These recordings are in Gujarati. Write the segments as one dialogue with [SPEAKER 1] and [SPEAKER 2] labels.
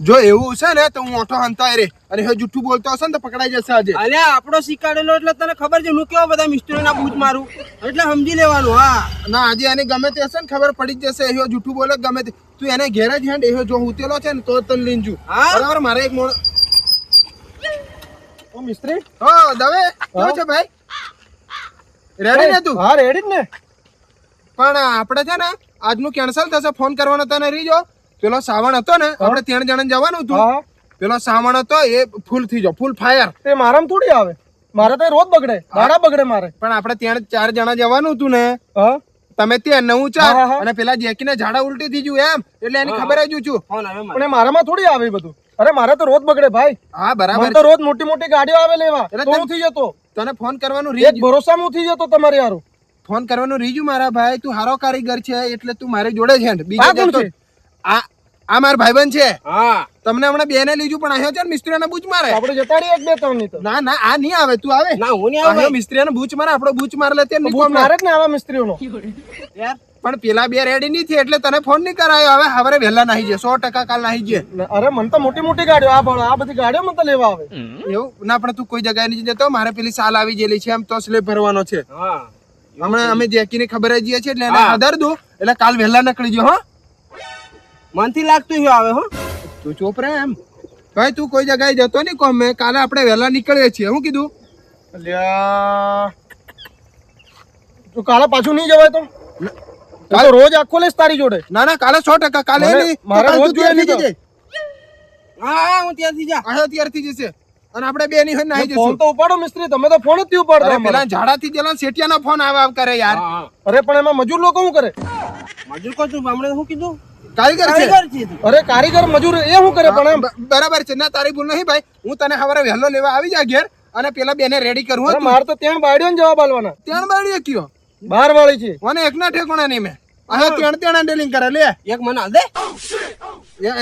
[SPEAKER 1] જો એવું છે ને તો હું ઓઠો હંતાય રે. અને હવે જુઠ્ઠું બોલતો હશે ને તો પકડાઈ જશે આજે.
[SPEAKER 2] અલે આપણો શીખાડેલો એટલે તને ખબર છે હું કેવા બધા મિસ્ત્રીઓના બૂજ મારું? એટલે સમજી લેવાનું હા.
[SPEAKER 1] ના આજે એને ગમે તે હશે ને ખબર પડી જ જશે. એવો જુઠ્ઠું બોલે ગમે તે. તું એને ઘેર જ હેન્ડ એવો જો ઉતેલો છે ને તો તને લીંજુ જુ.
[SPEAKER 2] હા?
[SPEAKER 1] બરાબર? મારે એક મોણ
[SPEAKER 3] ઓ મિસ્ત્રી?
[SPEAKER 1] હો દવે. કેવો છે ભાઈ? રેડી ને તું?
[SPEAKER 3] હા રેડી જ ને.
[SPEAKER 1] પણ આપણે છે ને આજનું કેન્સલ થશે ફોન કરવાનો તને રીજો પેલો સાવણ હતો ને આપણે ત્રણ જણા જવાનું હતું. પેલો સાવણ હતો એ ફૂલ થઈ જાવ ફૂલ ફાયર
[SPEAKER 3] તે મારામાં થોડી આવે. મારે તો રોજ બગડે. મારા બગડે મારે.
[SPEAKER 1] પણ આપણે ત્યાં ચાર જણા જવાનું હતું ને તમે ત્યાં નવું ચાર. અને પેલા જેકીને ઝાડા ઉલટી થઈ ગયું એમ એટલે એની ખબર જ છું.
[SPEAKER 3] પણ એ મારામાં થોડી આવે બધું. અરે મારે તો રોજ બગડે ભાઈ.
[SPEAKER 1] હા બરાબર.
[SPEAKER 3] તો રોજ મોટી મોટી ગાડીઓ આવે લેવા.
[SPEAKER 1] એટલે
[SPEAKER 3] તો હું થઈ જતો.
[SPEAKER 1] તને ફોન કરવાનું
[SPEAKER 3] એક
[SPEAKER 1] રીજ
[SPEAKER 3] ભરોસામાં હું થઈ જતો તમારે યારો
[SPEAKER 1] ફોન કરવાનું રીજુ મારા ભાઈ? તું હારો કારીગર છે એટલે તું મારી જોડે છે ને. બીજો
[SPEAKER 3] આ?
[SPEAKER 1] આ મારા ભાઈબંધ છે?
[SPEAKER 2] હા.
[SPEAKER 1] તમને હમણાં બેને લીધું પણ આવ્યો છે ને મિસ્ત્રીને બૂચ મારે.
[SPEAKER 3] આપણે જતા રહીએ એક બે ત્રણની તો.
[SPEAKER 1] ના ના આ નહીં આવે તું આવે.
[SPEAKER 2] ના હું નહીં આવે
[SPEAKER 1] મિસ્ત્રી ને બૂચ મારે આપણો બૂચ મારે લે તે ના.
[SPEAKER 3] મારે જ ને આવા મિસ્ત્રીઓ
[SPEAKER 2] નો યાર.
[SPEAKER 1] પણ પેલા બે રેડી નહીં થઈ એટલે તને ફોન નહીં કરાયો. હવે હવે વહેલા નાહી જાય સો ટકા કાલ નાહી જાય
[SPEAKER 3] અરે મને તો મોટી મોટી ગાડીઓ આ ભણો આ બધી ગાડીઓ મને તો લેવા આવે.
[SPEAKER 1] એવું? ના પણ તું કોઈ જગ્યાએ નહીં જતો મારે પેલી સાલ આવી ગયેલી છે એમ તો સ્લેબ ભરવાનો છે.
[SPEAKER 2] હા.
[SPEAKER 1] હમણાં અમે જેકીને ખબર જ છીએ એટલે એને. આધાર દો એટલે કાલ વહેલા નીકળી ગયો હા.
[SPEAKER 2] મનથી લાગતું છે આવે હો.
[SPEAKER 1] તું ચોપ રે એમ. ભાઈ તું કોઈ જગ્યાએ જતો નહીં કોમ. મેં કાલે આપણે વહેલા નીકળીએ છીએ. હું કીધું?
[SPEAKER 3] તું કાલે પાછું નહીં જવાય તો? કાલે રોજ આખો લઈશ તારી જોડે.
[SPEAKER 1] ના ના કાલે સો ટકા. કાલે
[SPEAKER 3] મારે રોજ જોઈએ.
[SPEAKER 2] હા હા ત્યાંથી જા.
[SPEAKER 1] હા ત્યારથી જશે. અને આપણે બે ની હોય નાહી
[SPEAKER 3] ફોન તો ઉપાડો મિસ્ત્રી. તમે તો ફોન જ થી ઉપાડતા
[SPEAKER 1] પેલા
[SPEAKER 3] ઝાડા
[SPEAKER 1] થી જેલા શેઠિયાનો ફોન આવે આવ કરે યાર.
[SPEAKER 3] અરે પણ એમાં મજૂર લોકો શું કરે?
[SPEAKER 2] મજૂર કો તું હમણાં શું કીધું?
[SPEAKER 1] કારીગર છે?
[SPEAKER 3] અરે કારીગર મજૂર એ શું કરે? પણ
[SPEAKER 1] બરાબર છે. ના તારી ભૂલ નહીં ભાઈ. હું તને સવારે વહેલો લેવા આવી જા ઘેર અને પેલા બેને રેડી કરવું હતું.
[SPEAKER 3] મારે તો ત્યાં બાળ્યો ને જવાબ આલવાના.
[SPEAKER 1] ત્યાં બાળ્યો કયો?
[SPEAKER 3] બાર વાળી છે.
[SPEAKER 1] મને એકના ઠેકોણા નહીં મેં. આ ત્યાં ત્યાં ડેલિંગ કરે લે.
[SPEAKER 2] એક મને હાલ દે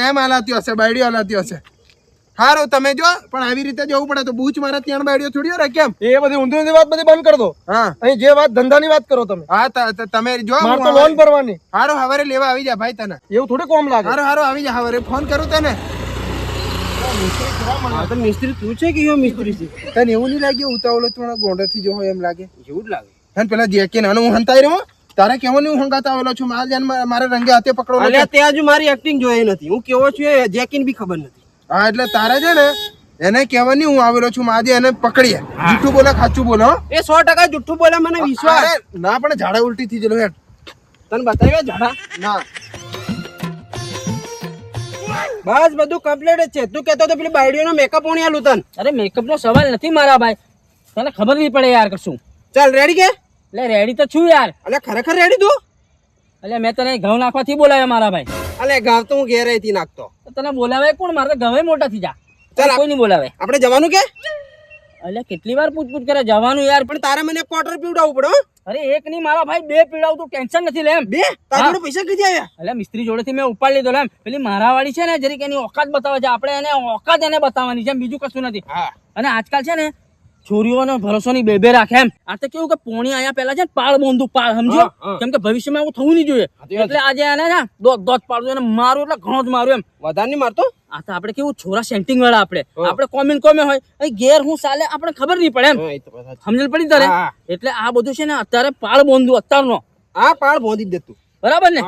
[SPEAKER 1] એમ હાલાતી હશે બાયડીઓ હાલાતી હશે. હારું તમે જો પણ આવી રીતે જવું પડે તો બૂચ મારા ત્યાં બાડ્યો છોડ્યો રે કેમ?
[SPEAKER 3] એ બધી ઊંધી ઊંધી વાત બધી બંધ કરી દો.
[SPEAKER 1] હા.
[SPEAKER 3] અહીં જે વાત ધંધાની વાત કરો તમે.
[SPEAKER 1] હા તમે જો
[SPEAKER 3] મારે તો લોન ભરવાની.
[SPEAKER 1] હારો હવારે લેવા આવી જા ભાઈ તને.
[SPEAKER 3] એવું થોડી કોમ લાગે?
[SPEAKER 1] હારો હારો આવી જા હવારે ફોન કરું તને.
[SPEAKER 2] મિસ્ત્રી તું છે કે મિસ્ત્રી છે?
[SPEAKER 1] તને એવું નહીં લાગ્યું ઉતાવળો તું ગોંડેથી જો હોય એમ લાગે?
[SPEAKER 2] એવું જ લાગે.
[SPEAKER 1] અને પેલા જેકી નાનું હું હંતાઈ રહ્યો તારે કેવો નહીં હું હંગાતા આવેલો છું? મારા રંગે હાથે પકડો
[SPEAKER 2] ત્યાં હજુ મારી એક્ટિંગ જોઈ નથી. હું કેવો છું જેકીન બી ખબર નથી.
[SPEAKER 1] હા એટલે તારે છે ને એને કેવા નહીં હું આવેલો છું આજે એને પકડીએ. જુઠ્ઠું બોલે ખાચું બોલો
[SPEAKER 2] એ સો ટકા જુઠ્ઠું બોલે મને વિશ્વાસ.
[SPEAKER 1] ના પણ ઝાડા ઉલટી થઈ જલો હેડ.
[SPEAKER 2] તને બતાવ્યો ઝાડા?
[SPEAKER 1] ના.
[SPEAKER 2] બસ બધું કમ્પ્લીટ જ છે. તું કહેતો તો પેલી બાયડીઓનો મેકઅપ ઓણી આલું તન.
[SPEAKER 4] અરે મેકઅપ નો સવાલ નથી મારા ભાઈ. તને ખબર નહીં પડે યાર કશું
[SPEAKER 2] ચાલ રેડી કે?
[SPEAKER 4] એટલે રેડી તો છું યાર.
[SPEAKER 2] એટલે ખરેખર રેડી તું?
[SPEAKER 4] એટલે મેં તને ઘઉં નાખવાથી બોલાવ્યો મારા ભાઈ.
[SPEAKER 2] અલે ગાવ તો હું ઘેરે થી નાખતો
[SPEAKER 4] તને બોલાવે કોણ? મારે ઘવે મોટા થી જા.
[SPEAKER 2] ચાલ
[SPEAKER 4] કોઈ નહીં બોલાવે?
[SPEAKER 2] આપણે જવાનું કે?
[SPEAKER 4] એટલે કેટલી વાર પૂછપૂછ કરે? જવાનું યાર.
[SPEAKER 2] પણ તારે મને ક્વાર્ટર પીવડાવવું પડે
[SPEAKER 4] અરે એક નહીં મારા ભાઈ બે પીવડાવું તું ટેન્શન નથી લેમ. એમ
[SPEAKER 2] બે? તારા જોડે પૈસા કીધી આવ્યા?
[SPEAKER 4] એટલે મિસ્ત્રી જોડેથી મેં ઉપાડી લીધો લેમ. પેલી મારાવાળી છે ને જરીક એની ઓકાત બતાવે છે. આપણે એને ઓકાત એને બતાવવાની છે બીજું કશું નથી. અને આજકાલ છે ને છોરીઓનો ભરોસો ની બે બે રાખે એમ. આ તો કેવું કે પોણી આયા પેલા છે ને પાળ બોંધું પાળ સમજો. કેમ કે ભવિષ્યમાં એવું થવું નહીં જોઈએ. એટલે આજે એને ને દોત દોત પાડું એને મારું એટલે ઘણો જ મારું એમ.
[SPEAKER 2] વધારે નહીં મારતો?
[SPEAKER 4] આ તો આપણે કેવું છોરા સેન્ટિંગ વાળા આપણે. આપણે કોમેન્ટ કોમે હોય. અહીં ઘેર હું ચાલે આપણે ખબર નહીં પડે એમ. સમજણ પડી તારે એટલે આ બધું છે ને અત્યારે પાળ બોંધું અત્યારનો.
[SPEAKER 2] આ પાળ બોંધી દેતું
[SPEAKER 4] બરાબર ને?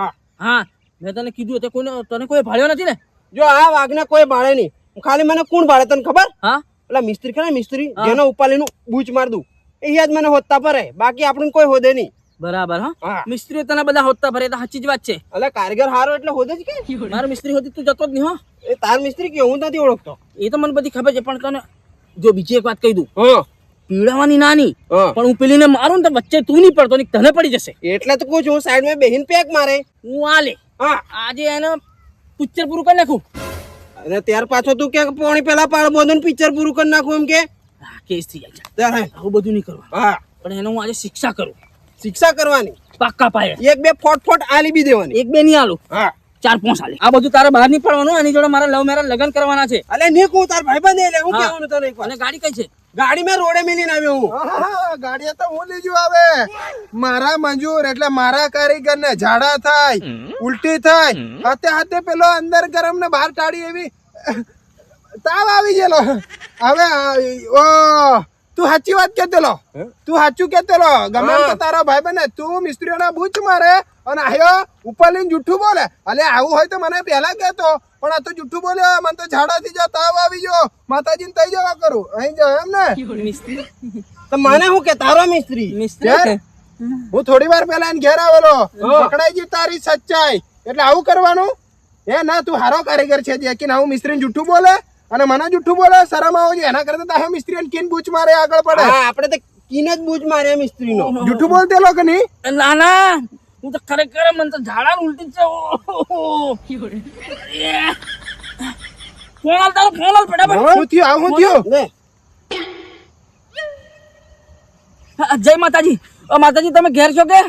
[SPEAKER 2] હા.
[SPEAKER 4] મેં તને કીધું તે કોઈને તને કોઈ ભાળ્યો નથી ને?
[SPEAKER 2] જો આ વાઘને કોઈ ભાડે નહીં. ખાલી મને કોણ ભાડે તને ખબર?
[SPEAKER 4] હા?
[SPEAKER 2] પેલા મિસ્ત્રી ખરા મિસ્ત્રી. જેનો ઉપાલીનું બૂચ માર દઉં. એ યાદ મને હોતા પરે બાકી આપણને કોઈ હોદે નહીં.
[SPEAKER 4] બરાબર હા.
[SPEAKER 2] હા.
[SPEAKER 4] મિસ્ત્રીઓ તને બધા હોતા ભરે તો સાચી જ વાત છે.
[SPEAKER 2] એટલે કારીગર હારો એટલે હોદે જ કે?
[SPEAKER 4] મારો મિસ્ત્રી હોતી તું જતો જ નહીં હો.
[SPEAKER 2] એ તાર મિસ્ત્રી કે હું નથી ઓળખતો.
[SPEAKER 4] એ તો મને બધી ખબર છે પણ તને જો બીજી એક વાત કહી દઉં.
[SPEAKER 2] હા.
[SPEAKER 4] પીડાવાની નાની પણ હું પેલીને મારું ને તો વચ્ચે તું નહીં પડતો ની તને પડી જશે.
[SPEAKER 2] એટલે તો કહું છું સાઈડમાં બેહીન પેક મારે.
[SPEAKER 4] હું આ લે.
[SPEAKER 2] હા.
[SPEAKER 4] આજે એને પિક્ચર પૂરું કરી નાખું.
[SPEAKER 2] અને ત્યાર પાછો તું કે પોણી પેલા પાળ બોંધન પિક્ચર પૂરું કરી નાખું એમ કે?
[SPEAKER 4] હા કેસ થઈ જાય.
[SPEAKER 2] ત્યારે
[SPEAKER 4] આવું બધું નહીં કરવા
[SPEAKER 2] હા.
[SPEAKER 4] પણ એનો હું આજે શિક્ષા કરું.
[SPEAKER 2] શિક્ષા કરવાની?
[SPEAKER 4] પાક્કા પાયે.
[SPEAKER 2] એક બે ફોટ ફોટ આલી બી દેવાની.
[SPEAKER 4] એક બે નહીં આલું.
[SPEAKER 2] હા.
[SPEAKER 4] ચાર પાંચ આલે. આ બધું તારે બહાર નીકળવાનું પડવાનું એની જોડે મારા લવ મેરેજ લગ્ન કરવાના છે.
[SPEAKER 2] અલે નહીં કહું તાર ભાઈ બંધ એટલે હું. કહેવાનું તને એક
[SPEAKER 4] અને ગાડી કઈ છે?
[SPEAKER 2] ગાડી મેં રોડે મેલીને આવ્યો હું.
[SPEAKER 1] ગાડી તો હું લીધું આવે મારા મંજૂર એટલે મારા કારીગર ને ઝાડા થાય ઉલટી થાય. હાથે હાથે પેલો અંદર ગરમ ને બહાર ટાળી એવી. તાવ આવી ગયેલો. હવે ઓ તું સાચી વાત કેતેલો તું સાચું કેતેલો ગમે તો તારા ભાઈ બને તું મિસ્ત્રીઓના ભૂચ મારે અને આયો ઉપર લઈને જુઠ્ઠું બોલે. અલે આવું હોય તો મને પહેલા કહેતો પણ આ તો જુઠ્ઠું બોલ્યો મને તો ઝાડાથી જો તાવ આવી ગયો. માતાજીને તઈ જવા કરું. અહીં જાવ એમ ને.
[SPEAKER 4] મિસ્ત્રી.
[SPEAKER 2] તો મને હું કે તારો મિસ્ત્રી?
[SPEAKER 4] મિસ્ત્રી
[SPEAKER 1] હું? થોડી વાર પહેલા એને ઘેર આવેલો. પકડાઈ ગઈ તારી સચ્ચાઈ. એટલે આવું કરવાનું? એ ના તું હારો કારીગર છે જે કે હું મિસ્ત્રીને જૂઠું બોલે અને મને જુઠ્ઠું બોલે શરમ આવો એના કરતા તાહે મિસ્ત્રી કિન બૂચ મારે આગળ પડે.
[SPEAKER 2] હા આપણે તો કિન જ બૂચ માર્યા મિસ્ત્રી જૂઠું
[SPEAKER 1] જુઠ્ઠું બોલતે લોકો ની
[SPEAKER 4] ના ના. હું તો ખરેખર મને તો ઝાડા ઉલટી છે. ફોન આલ ફોન આલ પડે
[SPEAKER 1] હું થયું? આવું થયું?
[SPEAKER 2] લે.
[SPEAKER 4] હા, જય માતાજી. માતાજી તમે ઘેર છો કે?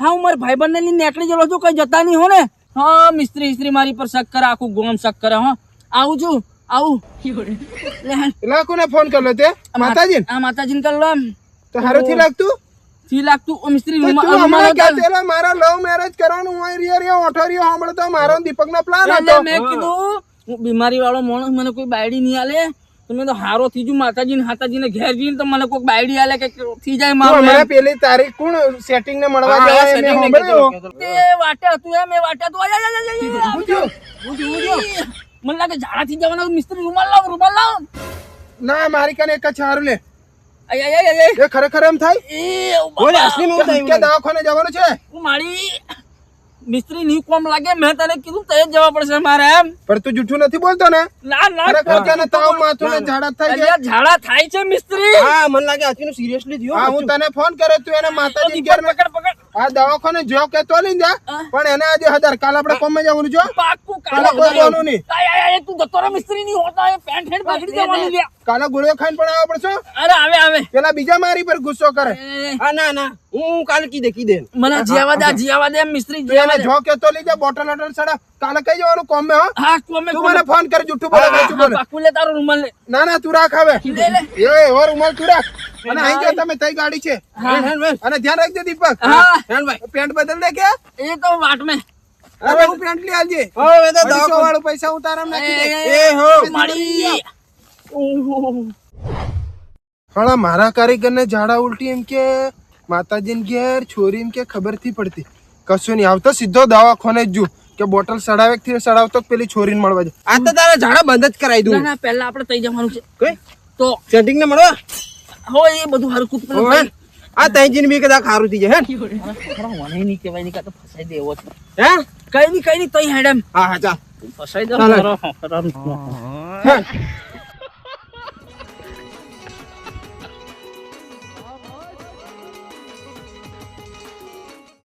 [SPEAKER 4] હા હું મારા ભાઈબંધને લઈને નીકળી ગયેલો છું કઈ જતા નહીં હો ને? હા મિસ્ત્રી ઇસ્ત્રી મારી પર શક કરે આખું ગોમ શક કરે હા. આવું છું આવું.
[SPEAKER 1] એટલે કોને ફોન કર્યો તે? માતાજી
[SPEAKER 4] આ માતાજીને કર લો એમ.
[SPEAKER 1] તો હારું થી લાગતું?
[SPEAKER 4] થી લાગતું. ઓ મિસ્ત્રી
[SPEAKER 1] મારા લવ મેરેજ કરવાનું હું અહીં રિયો ઓઠો રિયો સાંભળતો મારો દીપક નો પ્લાન હતો.
[SPEAKER 4] મેં કીધું બીમારી વાળો માણસ મને કોઈ બાયડી નહીં આલે. તો મેં તો હારો થઈ જુ માતાજી ને હાતાજી ને ઘેર જઈને તો મને કોઈક બાયડી આલે કે થઈ જાય મારો મને.
[SPEAKER 1] પેલી તારીખ કોણ સેટિંગ ને મળવા
[SPEAKER 2] જાય
[SPEAKER 1] મે સાંભળ્યું.
[SPEAKER 4] તે વાટે હતું એમ એ વાટે તો આયા આયા આયા આય. મને લાગે ઝાડાથી જવાનો મિસ્ત્રી રૂમાલ લાવ રૂમાલ લાવ.
[SPEAKER 1] ના મારી કને એક જ હારું લે.
[SPEAKER 4] આયા આય, આય.
[SPEAKER 1] એ ખરેખર એમ થાય?
[SPEAKER 4] એ
[SPEAKER 2] બોલ અસલી માં
[SPEAKER 1] કે દવાખાને જવાનું છે?
[SPEAKER 4] હું મારી મિસ્ત્રી ની કોમ લાગે મેં તને કીધું તે જવા પડશે મારે એમ.
[SPEAKER 1] પણ તું જૂઠું નથી બોલતો ને?
[SPEAKER 4] ના ના.
[SPEAKER 1] ખરેખર તને તાવ માથું ને ઝાડા થઈ
[SPEAKER 4] અલ્યા, ઝાડા થાય છે મિસ્ત્રી.
[SPEAKER 2] હા મને લાગે અચીનું સિરિયસલી થયો
[SPEAKER 1] હા હું તને ફોન કર્યો તું એને માતાજી ઘેર
[SPEAKER 4] પકડ પકડ
[SPEAKER 1] આ દવાખાને જો કે તો લઈ જા પણ એને આજે હજાર. કાલ આપણે કોમે જવાનું જો
[SPEAKER 4] પાક્કું
[SPEAKER 1] કાલ કોઈ જવાનું નહીં.
[SPEAKER 4] આય, આય, આય, તું જતો રે મિસ્ત્રી ની હોતા એ પેન્ટ હેડ બગડી જવાની લ્યા.
[SPEAKER 1] કાલે ગોળીઓ ખાઈને પણ આવવા પડશે
[SPEAKER 4] અરે આવે આવે.
[SPEAKER 1] પેલા બીજા મારી પર ગુસ્સો કરે.
[SPEAKER 2] હા ના ના. હું કાલે કીધે કીધે.
[SPEAKER 4] મને જીયાવા દે જીયાવા દે મિસ્ત્રી જીયાવા દે.
[SPEAKER 1] જો કે તો લઈ જા બોટલ બોટલ સડા કાલે કઈ જવાનું કોમે હો.
[SPEAKER 4] હા કોમે
[SPEAKER 1] તું મને ફોન કર જૂઠું બોલે બોલે.
[SPEAKER 4] પાકું લે તારો રૂમાલ લે.
[SPEAKER 1] ના ના તું રાખ હવે. એ એવો રૂમાલ તું રાખ. અને અહીં જો તમે તઈ ગાડી છે.
[SPEAKER 2] હેન, હેન, હેન.
[SPEAKER 1] અને ધ્યાન રાખજે દીપક.
[SPEAKER 4] હા.
[SPEAKER 2] હેન ભાઈ.
[SPEAKER 1] પેન્ટ બદલ દે કે?
[SPEAKER 4] એ તો વાટ મે.
[SPEAKER 1] અરે હું પેન્ટ લઈ આવજે.
[SPEAKER 2] હવે તો દોકો
[SPEAKER 1] વાળું પૈસા હું તારામાં નાખી દે
[SPEAKER 2] એ હો
[SPEAKER 4] મારી. ઓહો.
[SPEAKER 1] હળા મારા કારીગરને ઝાડા ઉલટી એમ કે માતાજીને ઘેર છોરી એમ કે ખબરથી પડતી. કશું નહીં આવતો સીધો દવાખાને જ જુ કે બોટલ સડાવે થી સડાવતો પેલી છોરીને મળવા જાય
[SPEAKER 2] આ તો તારા ઝાડા બંધ જ કરાવી દઉં.
[SPEAKER 4] ના પહેલા આપણે તઈ જવાનું છે.
[SPEAKER 2] કઈ?
[SPEAKER 4] તો
[SPEAKER 2] સેટિંગ ને મળવા?
[SPEAKER 4] હો એ બધું હારું પેલું
[SPEAKER 2] પણ આ તૈજીને બી કદાચ ખારું થઈ જાય હે
[SPEAKER 4] ખરા મને નહીં કહેવાય નહીં કા તો ફસાઈ દેવો છે.
[SPEAKER 2] હે?
[SPEAKER 4] કઈ નહીં કઈ નહીં તઈ હેડમ.
[SPEAKER 2] હા હા ચાલ
[SPEAKER 4] ફસાઈ દો. ખરો, ખરો.